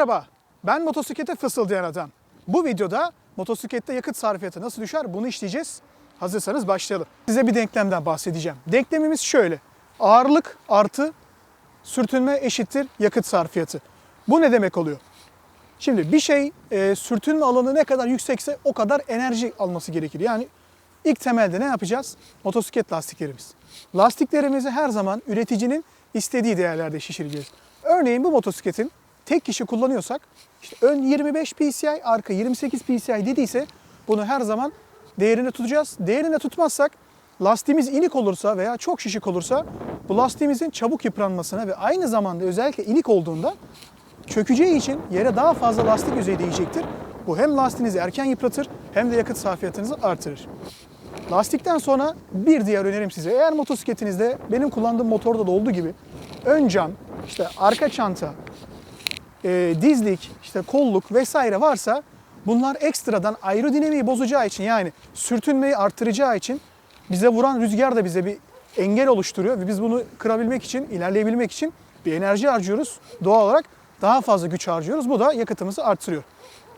Merhaba, ben motosiklete fısıldayan adam. Bu videoda motosiklette yakıt sarfiyatı nasıl düşer bunu işleyeceğiz. Hazırsanız başlayalım. Size bir denklemden bahsedeceğim. Denklemimiz şöyle. Ağırlık artı sürtünme eşittir yakıt sarfiyatı. Bu ne demek oluyor? Şimdi bir şey e, sürtünme alanı ne kadar yüksekse o kadar enerji alması gerekir. Yani ilk temelde ne yapacağız? Motosiklet lastiklerimiz. Lastiklerimizi her zaman üreticinin istediği değerlerde şişireceğiz. Örneğin bu motosikletin tek kişi kullanıyorsak işte ön 25 PSI, arka 28 PSI dediyse bunu her zaman değerini tutacağız. Değerini tutmazsak lastiğimiz inik olursa veya çok şişik olursa bu lastiğimizin çabuk yıpranmasına ve aynı zamanda özellikle inik olduğunda çökeceği için yere daha fazla lastik yüzeyi değecektir. Bu hem lastiğinizi erken yıpratır hem de yakıt sarfiyatınızı artırır. Lastikten sonra bir diğer önerim size. Eğer motosikletinizde benim kullandığım motorda da olduğu gibi ön cam, işte arka çanta, e, dizlik, işte kolluk vesaire varsa bunlar ekstradan aerodinamiği bozacağı için yani sürtünmeyi arttıracağı için bize vuran rüzgar da bize bir engel oluşturuyor ve biz bunu kırabilmek için, ilerleyebilmek için bir enerji harcıyoruz. Doğal olarak daha fazla güç harcıyoruz. Bu da yakıtımızı arttırıyor.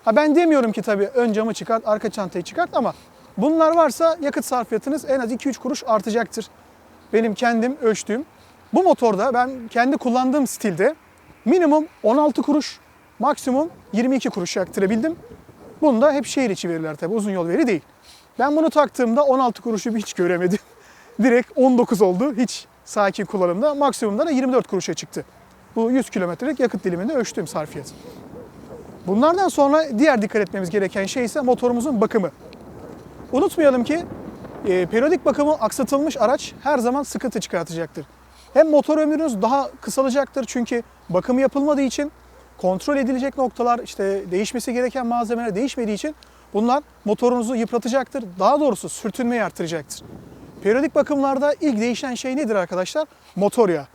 Ha ben demiyorum ki tabii ön camı çıkart, arka çantayı çıkart ama bunlar varsa yakıt sarfiyatınız en az 2-3 kuruş artacaktır. Benim kendim ölçtüğüm. Bu motorda ben kendi kullandığım stilde minimum 16 kuruş, maksimum 22 kuruş yaktırabildim. Bunda hep şehir içi veriler tabii uzun yol veri değil. Ben bunu taktığımda 16 kuruşu hiç göremedim. Direkt 19 oldu hiç sakin kullanımda. Maksimumda da 24 kuruşa çıktı. Bu 100 kilometrelik yakıt diliminde ölçtüğüm sarfiyat. Bunlardan sonra diğer dikkat etmemiz gereken şey ise motorumuzun bakımı. Unutmayalım ki e, periyodik bakımı aksatılmış araç her zaman sıkıntı çıkartacaktır. Hem motor ömrünüz daha kısalacaktır çünkü bakımı yapılmadığı için kontrol edilecek noktalar işte değişmesi gereken malzemeler değişmediği için bunlar motorunuzu yıpratacaktır. Daha doğrusu sürtünmeyi artıracaktır. Periyodik bakımlarda ilk değişen şey nedir arkadaşlar? Motor yağı.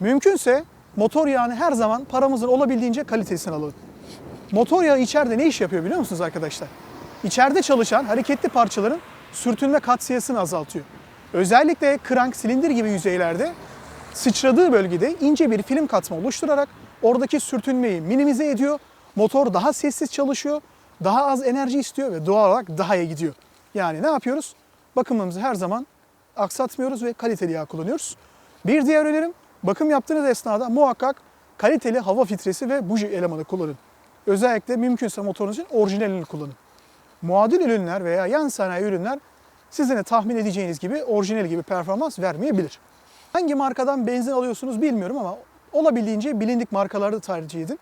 Mümkünse motor yağını her zaman paramızın olabildiğince kalitesini alalım. Motor yağı içeride ne iş yapıyor biliyor musunuz arkadaşlar? İçeride çalışan hareketli parçaların sürtünme katsayısını azaltıyor. Özellikle krank, silindir gibi yüzeylerde sıçradığı bölgede ince bir film katma oluşturarak oradaki sürtünmeyi minimize ediyor. Motor daha sessiz çalışıyor, daha az enerji istiyor ve doğal olarak daha iyi gidiyor. Yani ne yapıyoruz? Bakımımızı her zaman aksatmıyoruz ve kaliteli yağ kullanıyoruz. Bir diğer önerim bakım yaptığınız esnada muhakkak kaliteli hava filtresi ve buji elemanı kullanın. Özellikle mümkünse motorunuzun orijinalini kullanın. Muadil ürünler veya yan sanayi ürünler sizin de tahmin edeceğiniz gibi orijinal gibi performans vermeyebilir. Hangi markadan benzin alıyorsunuz bilmiyorum ama olabildiğince bilindik markaları tercih edin.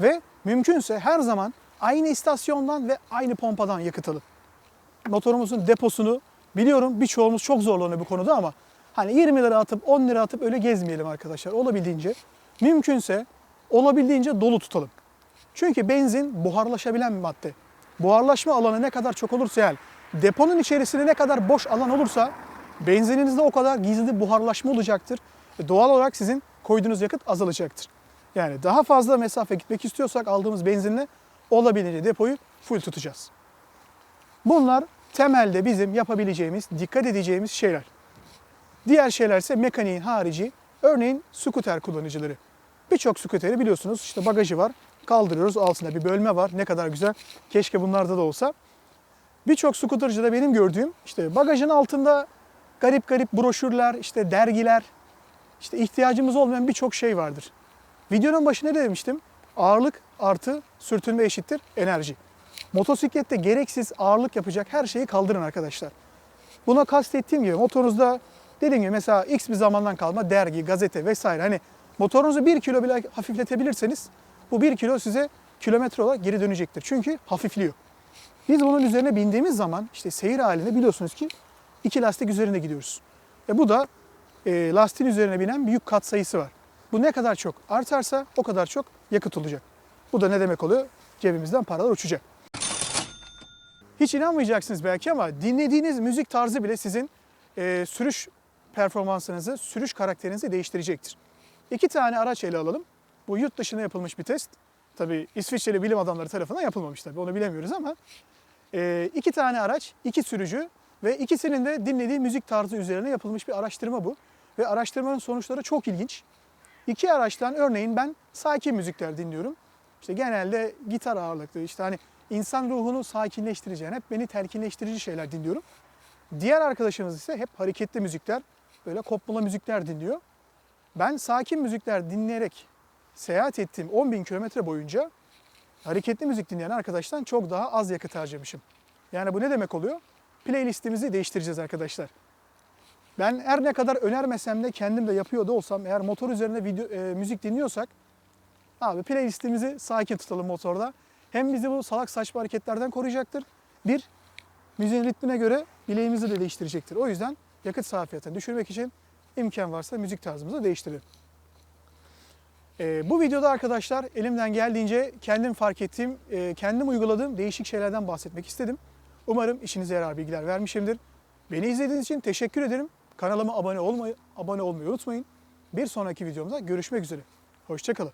Ve mümkünse her zaman aynı istasyondan ve aynı pompadan yakıt alın. Motorumuzun deposunu biliyorum birçoğumuz çok zorlanıyor bu konuda ama hani 20 lira atıp 10 lira atıp öyle gezmeyelim arkadaşlar. Olabildiğince mümkünse olabildiğince dolu tutalım. Çünkü benzin buharlaşabilen bir madde. Buharlaşma alanı ne kadar çok olursa yani deponun içerisinde ne kadar boş alan olursa benzininizde o kadar gizli buharlaşma olacaktır. Ve doğal olarak sizin koyduğunuz yakıt azalacaktır. Yani daha fazla mesafe gitmek istiyorsak aldığımız benzinle olabildiğince depoyu full tutacağız. Bunlar temelde bizim yapabileceğimiz, dikkat edeceğimiz şeyler. Diğer şeyler ise mekaniğin harici, örneğin skuter kullanıcıları. Birçok skuteri biliyorsunuz işte bagajı var, kaldırıyoruz altında bir bölme var. Ne kadar güzel. Keşke bunlarda da olsa. Birçok skutercıda benim gördüğüm işte bagajın altında garip garip broşürler, işte dergiler, işte ihtiyacımız olmayan birçok şey vardır. Videonun başında ne demiştim? Ağırlık artı sürtünme eşittir enerji. Motosiklette gereksiz ağırlık yapacak her şeyi kaldırın arkadaşlar. Buna kastettiğim gibi motorunuzda dediğim gibi mesela x bir zamandan kalma dergi, gazete vesaire hani motorunuzu 1 kilo bile hafifletebilirseniz bu 1 kilo size kilometre olarak geri dönecektir. Çünkü hafifliyor. Biz bunun üzerine bindiğimiz zaman işte seyir halinde biliyorsunuz ki iki lastik üzerinde gidiyoruz. E bu da e, lastiğin üzerine binen bir yük katsayısı var. Bu ne kadar çok artarsa o kadar çok yakıt olacak. Bu da ne demek oluyor? Cebimizden paralar uçacak. Hiç inanmayacaksınız belki ama dinlediğiniz müzik tarzı bile sizin e, sürüş performansınızı, sürüş karakterinizi değiştirecektir. İki tane araç ele alalım. Bu yurt dışında yapılmış bir test. Tabii İsviçreli bilim adamları tarafından yapılmamış tabii onu bilemiyoruz ama e, iki tane araç, iki sürücü ve ikisinin de dinlediği müzik tarzı üzerine yapılmış bir araştırma bu. Ve araştırmanın sonuçları çok ilginç. İki araçtan örneğin ben sakin müzikler dinliyorum. işte genelde gitar ağırlıklı işte hani insan ruhunu sakinleştireceğin, hep beni telkinleştirici şeyler dinliyorum. Diğer arkadaşımız ise hep hareketli müzikler, böyle kopmalı müzikler dinliyor. Ben sakin müzikler dinleyerek seyahat ettiğim 10.000 kilometre boyunca hareketli müzik dinleyen arkadaştan çok daha az yakıt harcamışım. Yani bu ne demek oluyor? Playlistimizi değiştireceğiz arkadaşlar. Ben her ne kadar önermesem de kendim de yapıyor da olsam eğer motor üzerine video, e, müzik dinliyorsak abi playlistimizi sakin tutalım motorda. Hem bizi bu salak saçma hareketlerden koruyacaktır. Bir, müziğin ritmine göre bileğimizi de değiştirecektir. O yüzden yakıt sarfiyatını düşürmek için imkan varsa müzik tarzımızı değiştirelim. Ee, bu videoda arkadaşlar elimden geldiğince kendim fark ettiğim, e, kendim uyguladığım değişik şeylerden bahsetmek istedim. Umarım işinize yarar bilgiler vermişimdir. Beni izlediğiniz için teşekkür ederim. Kanalıma abone olmayı, abone olmayı unutmayın. Bir sonraki videomda görüşmek üzere. Hoşçakalın.